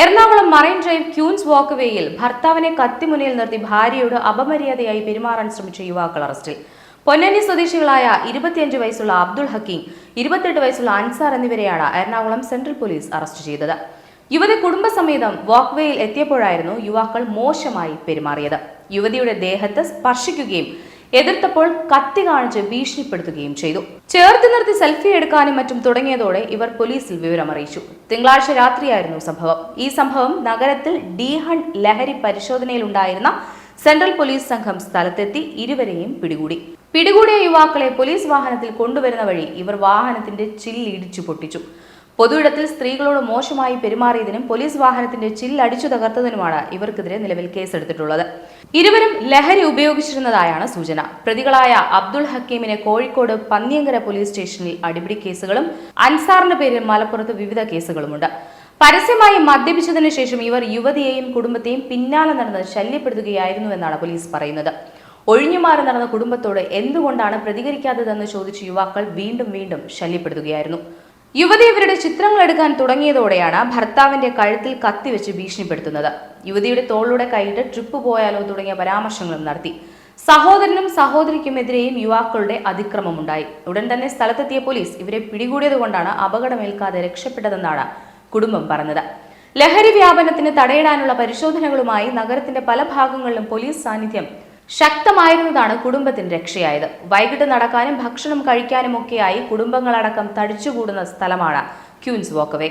Ernakulam marine drive queens വാക്ക്വേയിൽ ഭർത്താവിനെ കത്തിമുനയിൽ നിർത്തി ഭാര്യയോട് അപമര്യാദയായി പെരുമാറാൻ ശ്രമിച്ച യുവാക്കൾ അറസ്റ്റിൽ. പൊന്നാനി സ്വദേശികളായ ഇരുപത്തിയഞ്ച് വയസ്സുള്ള അബ്ദുൾ ഹക്കീം ഇരുപത്തെട്ട് വയസ്സുള്ള അൻസാർ എന്നിവരെയാണ് എറണാകുളം സെൻട്രൽ പോലീസ് അറസ്റ്റ് ചെയ്തത്. യുവതി കുടുംബസമേതം വാക്ക്വേയിൽ എത്തിയപ്പോഴായിരുന്നു യുവാക്കൾ മോശമായി പെരുമാറിയത്. യുവതിയുടെ ദേഹത്ത് സ്പർശിക്കുകയും എതിർത്തപ്പോൾ കത്തി കാണിച്ച് ഭീഷണിപ്പെടുത്തുകയും ചെയ്തു. ചേർത്ത് നിർത്തി സെൽഫി എടുക്കാനും മറ്റും തുടങ്ങിയതോടെ ഇവർ പോലീസിൽ വിവരമറിയിച്ചു. തിങ്കളാഴ്ച രാത്രിയായിരുന്നു സംഭവം. ഈ സംഭവം നഗരത്തിൽ ഡീഹൺ ഹൺ ലഹരി പരിശോധനയിലുണ്ടായിരുന്ന സെൻട്രൽ പോലീസ് സംഘം സ്ഥലത്തെത്തി ഇരുവരെയും പിടികൂടി. പിടികൂടിയ യുവാക്കളെ പോലീസ് വാഹനത്തിൽ കൊണ്ടുവരുന്ന വഴി ഇവർ വാഹനത്തിന്റെ ചില്ലിടിച്ചു പൊട്ടിച്ചു. പൊതുയിടത്തിൽ സ്ത്രീകളോട് മോശമായി പെരുമാറിയതിനും പോലീസ് വാഹനത്തിന്റെ ചില്ലടിച്ചു തകർത്തതിനുമാണ് ഇവർക്കെതിരെ നിലവിൽ കേസെടുത്തിട്ടുള്ളത്. ഇരുവരും ലഹരി ഉപയോഗിച്ചിരുന്നതായാണ് സൂചന. പ്രതികളായ അബ്ദുൾ ഹക്കീമിനെ കോഴിക്കോട് പന്നിയങ്കര പോലീസ് സ്റ്റേഷനിൽ അടിപിടി കേസുകളും അൻസാറിന്റെ പേരിൽ മലപ്പുറത്ത് വിവിധ കേസുകളുമുണ്ട്. പരസ്യമായി മദ്യപിച്ചതിനു ശേഷം ഇവർ യുവതിയെയും കുടുംബത്തെയും പിന്നാലെ നടന്ന് ശല്യപ്പെടുത്തുകയായിരുന്നു ശല്യപ്പെടുത്തുകയായിരുന്നുവെന്നാണ് പോലീസ് പറയുന്നത്. ഒഴിഞ്ഞുമാറി നടന്ന കുടുംബത്തോട് എന്തുകൊണ്ടാണ് പ്രതികരിക്കാത്തതെന്ന് ചോദിച്ച് യുവാക്കൾ വീണ്ടും വീണ്ടും ശല്യപ്പെടുത്തുകയായിരുന്നു. യുവതി ഇവരുടെ ചിത്രങ്ങൾ എടുക്കാൻ തുടങ്ങിയതോടെയാണ് ഭർത്താവിന്റെ കഴുത്തിൽ കത്തിവെച്ച് ഭീഷണിപ്പെടുത്തുന്നത്. യുവതിയുടെ തോളിലൂടെ കൈയിട്ട് ട്രിപ്പ് പോയാലോ തുടങ്ങിയ പരാമർശങ്ങളും നടത്തി. സഹോദരനും സഹോദരിക്കുമെതിരെയും യുവാക്കളുടെ അതിക്രമമുണ്ടായി. ഉടൻ തന്നെ സ്ഥലത്തെത്തിയ പോലീസ് ഇവരെ പിടികൂടിയതുകൊണ്ടാണ് അപകടമേൽക്കാതെ രക്ഷപ്പെട്ടതെന്നാണ് കുടുംബം പറഞ്ഞത്. ലഹരി വ്യാപനത്തിന് തടയിടാനുള്ള പരിശോധനകളുമായി നഗരത്തിന്റെ പല ഭാഗങ്ങളിലും പോലീസ് സാന്നിധ്യം ശക്തമായിരുന്നതാണ് കുടുംബത്തിന് രക്ഷയായത്. വൈകിട്ട് നടക്കാനും ഭക്ഷണം കഴിക്കാനുമൊക്കെയായി കുടുംബങ്ങളടക്കം തടിച്ചുകൂടുന്ന സ്ഥലമാണ് ക്യൂൻസ് വാക്കവേ.